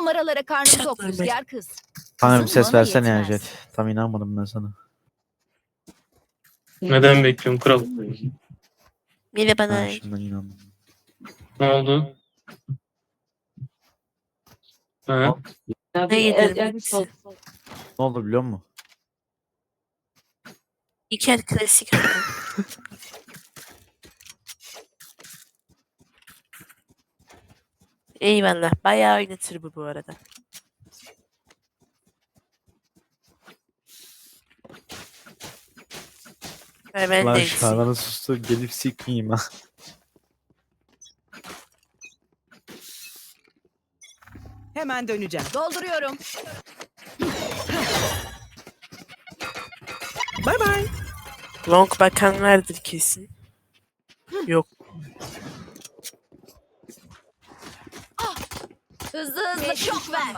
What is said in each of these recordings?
numaralara karnım Çok tok normal. rüzgar kız. Kızım ses versene ya. Jet. Tam inanmadım ben sana. Neden bekliyorum kral? Mine bana Ben şimdiden inandım. Ne oldu? Ha? Ne yedirim hepsi. Ne oldu biliyor musun? İlker klasik Eyvallah. Bayağı oynatır bu bu arada. Ve ben Lan de şarlanı sustu gelip sikmeyeyim ha. Hemen döneceğim. Dolduruyorum. Bay bay. Long bakan vardır kesin. Yok. Hızlı hızlı şok ver.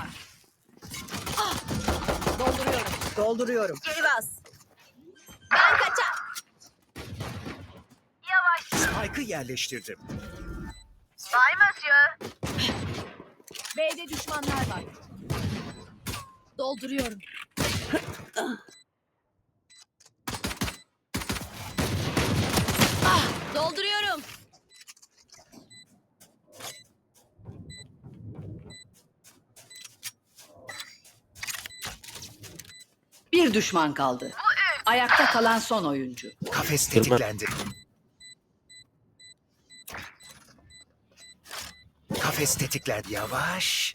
Ah! Dolduruyorum. Dolduruyorum. Geri bas. Ben kaçar. Spike'ı yerleştirdim. B'de düşmanlar var. Dolduruyorum. ah, dolduruyorum. Bir düşman kaldı. Ayakta kalan son oyuncu. Kafes tetiklendi. Kafes tetiklendi yavaş.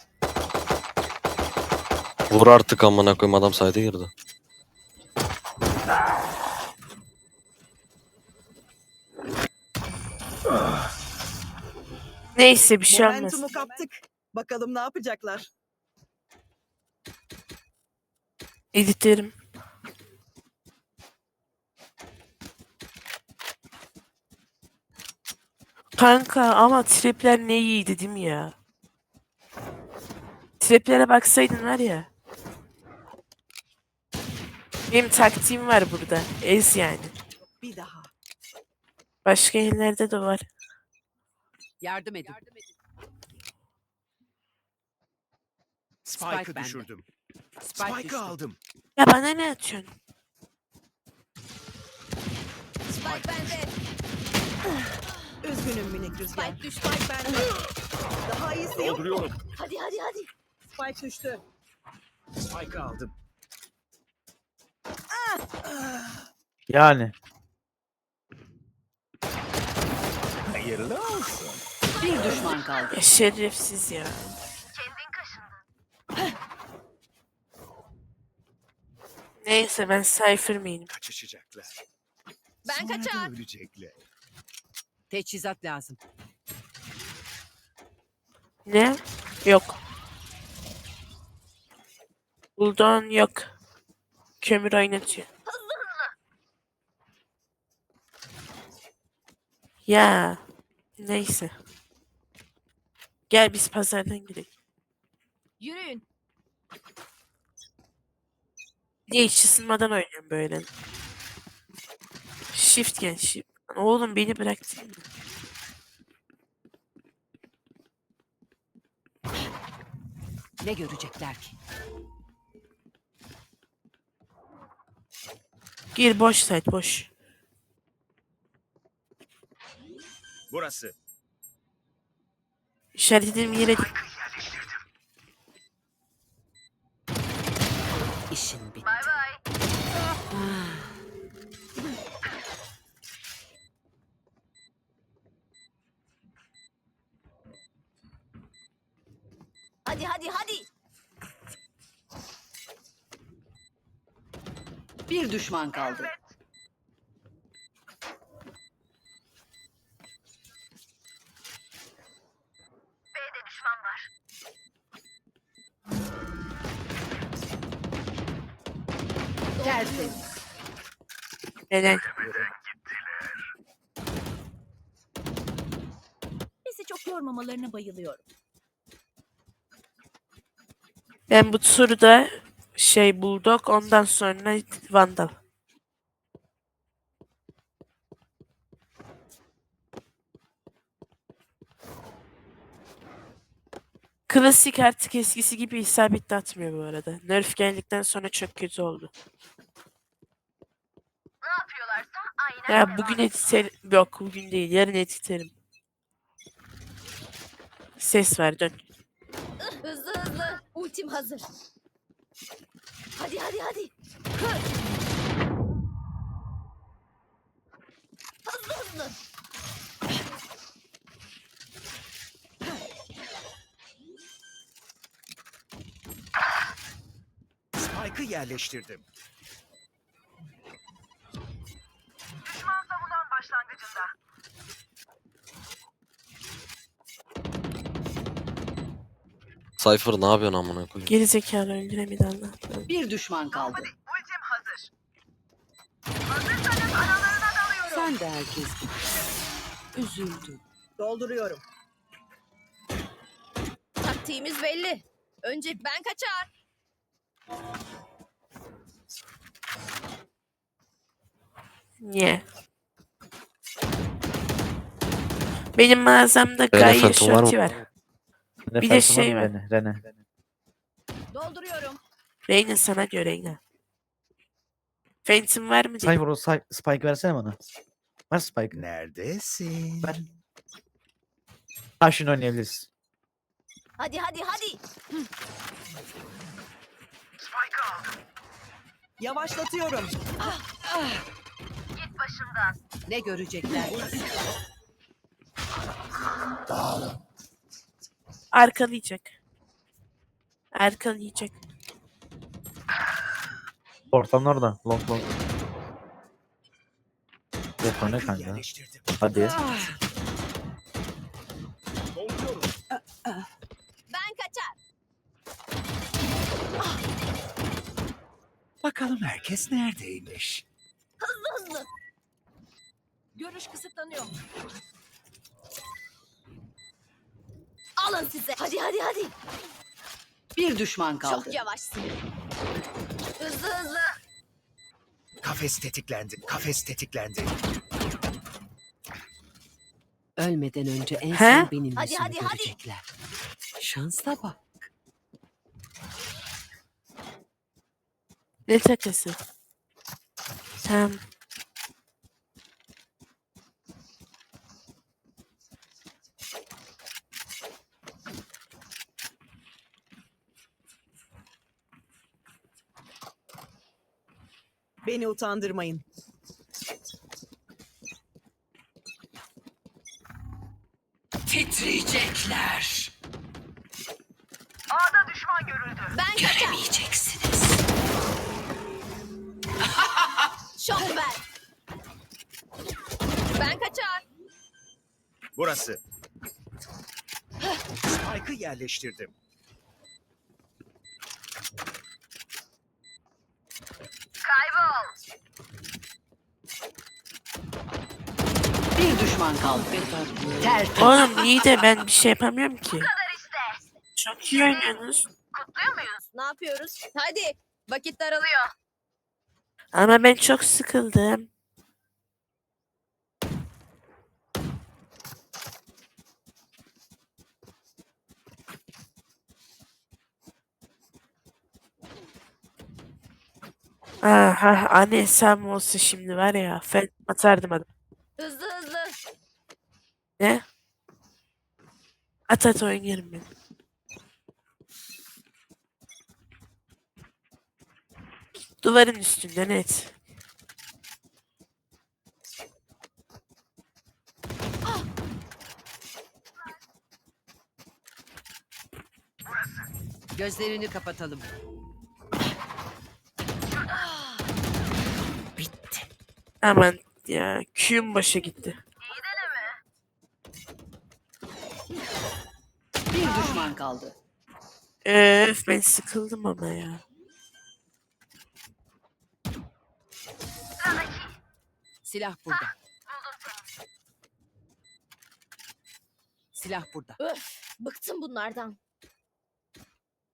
Vur artık amına koyayım adam sayda girdi. Neyse bir şey olmaz. Momentumu kaptık. Bakalım ne yapacaklar. Editlerim. Kanka ama tripler ne iyiydi değil mi ya? Triplere baksaydın var ya. Benim taktiğim var burada. Ez yani. Bir daha. Başka yerlerde de var. Yardım edin. Spike'ı bende. düşürdüm. Spike'ı aldım. Ya bana ne atıyorsun? Spike bende. Üzgünüm minik rüzgar. Spike düştü. Spike bende. Daha iyisi yok. Dolduruyorum. Hadi hadi hadi. Spike düştü. Spike'ı aldım. Yani. Hayırlı olsun. Bir düşman kaldı. Ya şerefsiz ya. Neyse ben Cypher miyim? Kaçışacaklar. Ben Sonra da kaçar. ölecekler. Teçhizat lazım. Ne? Yok. Bulldog yok. Kömür oynatıyor. Ya. Neyse. Gel biz pazardan gidelim. Yürüyün. De hiç ısınmadan oynuyorum böyle. Shift gel shift. Oğlum beni bıraktın mı? Ne görecekler ki? Gir boş site boş. Burası. İşaretlediğim yere dik. İşin bitti. Hadi hadi hadi. Bir düşman kaldı. Neden? Bizi çok yormamalarına bayılıyorum. Ben bu turda şey Bulldog ondan sonra Vandal. Klasik artık eskisi gibi isabetli atmıyor bu arada. Nerf geldikten sonra çok kötü oldu. Ya bugün editer yok bugün değil yarın editerim. Ses ver dön. Hızlı hızlı. Ultim hazır. Hadi hadi hadi. Hızlı hızlı. Spike'ı yerleştirdim. Cypher ne yapıyorsun amına koyayım? Geri zekalı öldüremedi Allah. Bir düşman kaldı. Sen de herkes gibi. Üzüldüm. Dolduruyorum. Taktiğimiz belli. Önce ben kaçar. Niye? Benim mağazamda Gaia Phantom var mı? şorti var. Rene Bir de şey mı var. Rene, Rene. Dolduruyorum. Reyna sana diyor Reyna. Phantom var mı diye. Cypher o Cy- Spike versene bana. Ver Spike. Neredesin? Ver. Ha şunu oynayabiliriz. Hadi hadi hadi. Yavaşlatıyorum. Ne görecekler? Arkalayacak. Arkalayacak. Ortamın orada. Long long. Yok ne kanka? Hadi. Ben kaçar. Bakalım herkes neredeymiş? Hızlı hızlı. Görüş kısıtlanıyor. Alın size. Hadi hadi hadi. Bir düşman kaldı. Çok yavaşsın. Hızlı hızlı. Kafes tetiklendi. Kafes tetiklendi. Ölmeden önce en He? son benim Hadi, hadi, hadi. görecekler. Şansla bak. Ne takası? Tamam. Beni utandırmayın. Titriyecekler. Ben kaçar. Göremeyeceksiniz. Şok ver. Ben kaçar. Burası. Spike'ı yerleştirdim. Bir düşman kaldı. Tertemiz. Oğlum iyi de ben bir şey yapamıyorum ki. Çok iyi oynuyorsunuz. Ne yapıyoruz? Hadi. Vakit daralıyor. Ama ben çok sıkıldım. Aha, anne hesabım olsa şimdi var ya, ben atardım adam. Ne? At at oynarım ben. Duvarın üstünde net. Gözlerini kapatalım. Bitti. Aman ya, Q'm başa gitti. Düşman kaldı. Öf ben sıkıldım ama ya. Silah burada. Silah burada. Öf. Bıktım bunlardan.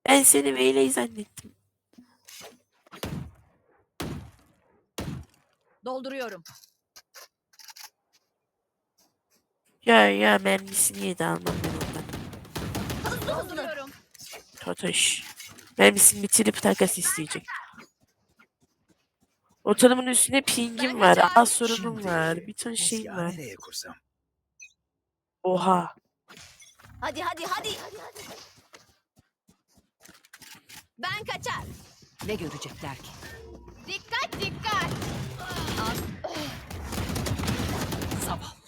Ben seni Veyley zannettim. Dolduruyorum. Ya ya mermisini yedi almam Dolduruyorum. Totoş. Mermisini bitirip takas isteyecek. Ortalamanın üstünde pingim var. Az sorunum var. Bir ton şeyim var. nereye kursam? Oha. Hadi hadi hadi. hadi, hadi. Ben kaçar. Ne görecekler ki? Dikkat dikkat. Zavallı.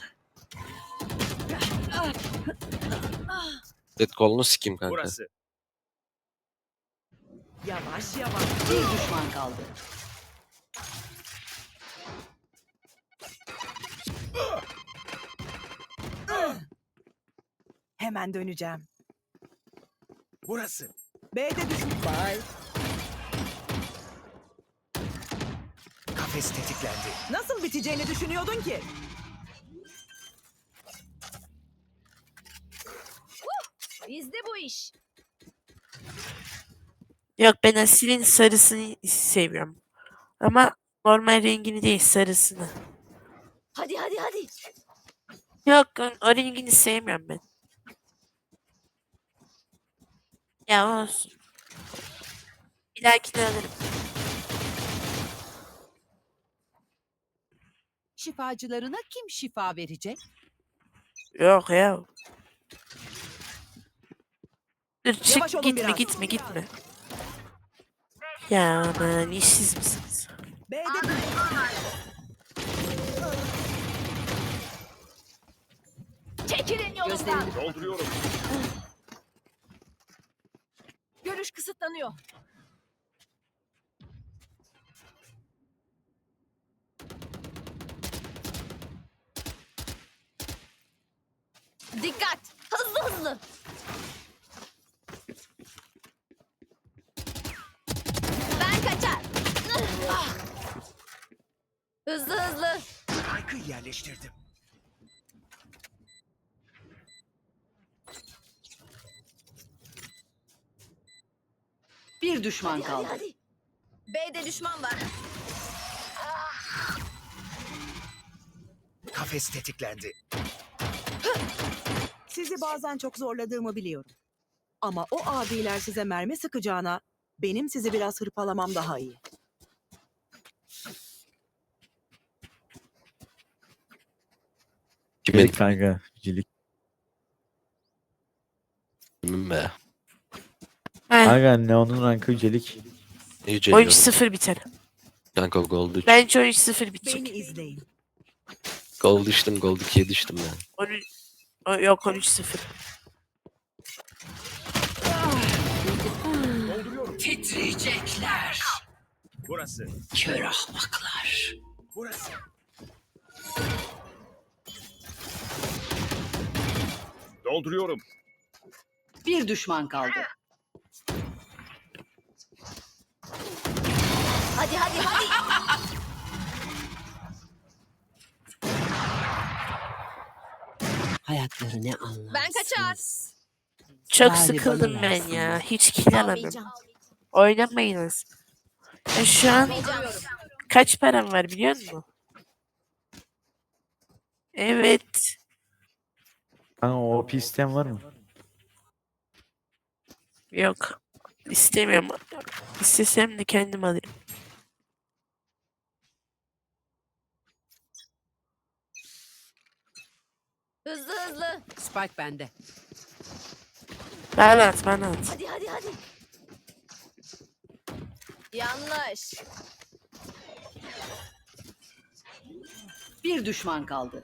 Dead kolunu sikeyim kanka. Burası. Yavaş yavaş. Bir düşman kaldı. Hemen döneceğim. Burası. B'de düşman. Bye. Kafes tetiklendi. Nasıl biteceğini düşünüyordun ki? Bizde bu iş. Yok ben Asil'in sarısını seviyorum. Ama normal rengini değil sarısını. Hadi hadi hadi. Yok o rengini sevmiyorum ben. Ya olsun. Bir dahakini alırım. Şifacılarına kim şifa verecek? Yok ya. Dur çık Yavaş olun gitme biraz. gitme gitme. Ya aman işsiz misiniz? B'de. Çekilin yolumdan. Dolduruyorum. Görüş kısıtlanıyor. Dikkat! Hızlı hızlı! Ben kaçar. Ah! Hızlı hızlı. Spike'ı yerleştirdim. bir düşman Hadi hadi kaldı. hadi. B'de düşman var. Kafes tetiklendi. Sizi bazen çok zorladığımı biliyorum. Ama o abiler size mermi sıkacağına benim sizi biraz hırpalamam daha iyi. Cilik kanka. Cilik. Kimin be? Ha, Kanka Neon'un rankı Cilik. Ne yüce oyun diyorum. 0 biter. Kanka gold 3. Bence oyun 0 Beni bitecek. izleyin. Gold düştüm gold 2'ye düştüm ya. 13 o, yok 13 0. Titriyecekler. Burası. Kör ahmaklar. Burası. Dolduruyorum. Bir düşman kaldı. Hadi hadi hadi. Hayatları ne anlamsız. Ben kaçar. Çok Bari sıkıldım ben ya. Hiç kill alamadım. Almayacağım. Oynamayınız. Ya şu an Almayacağım. kaç param var biliyor musun? Evet. Kanka o pistten var mı? Yok. İstemiyorum. İstesem de kendim alırım. Hızlı hızlı. Spike bende. Bana at bana at. Hadi hadi hadi. Yanlış. Bir düşman kaldı.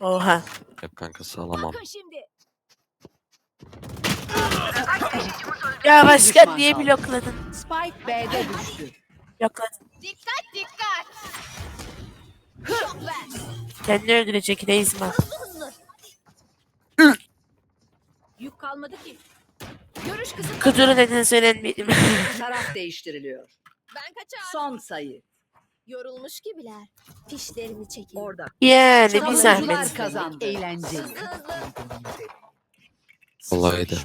Oha. Hep kanka sağlamam. Bakın şimdi. Ya düşman niye blokladın? Spike B'de düştü. Blokladın. Dikkat dikkat. Kendi öldürecek. Hızlı hızlı. Yük kalmadı ki. Görüş kısıtlı. Kudur'un neden söylenmedim. Taraf değiştiriliyor. Ben kaçar. Son sayı. Yorulmuş gibiler. Fişlerini çekin. Orada. yani bir zahmet. Hızlı hızlı. Kolaydı.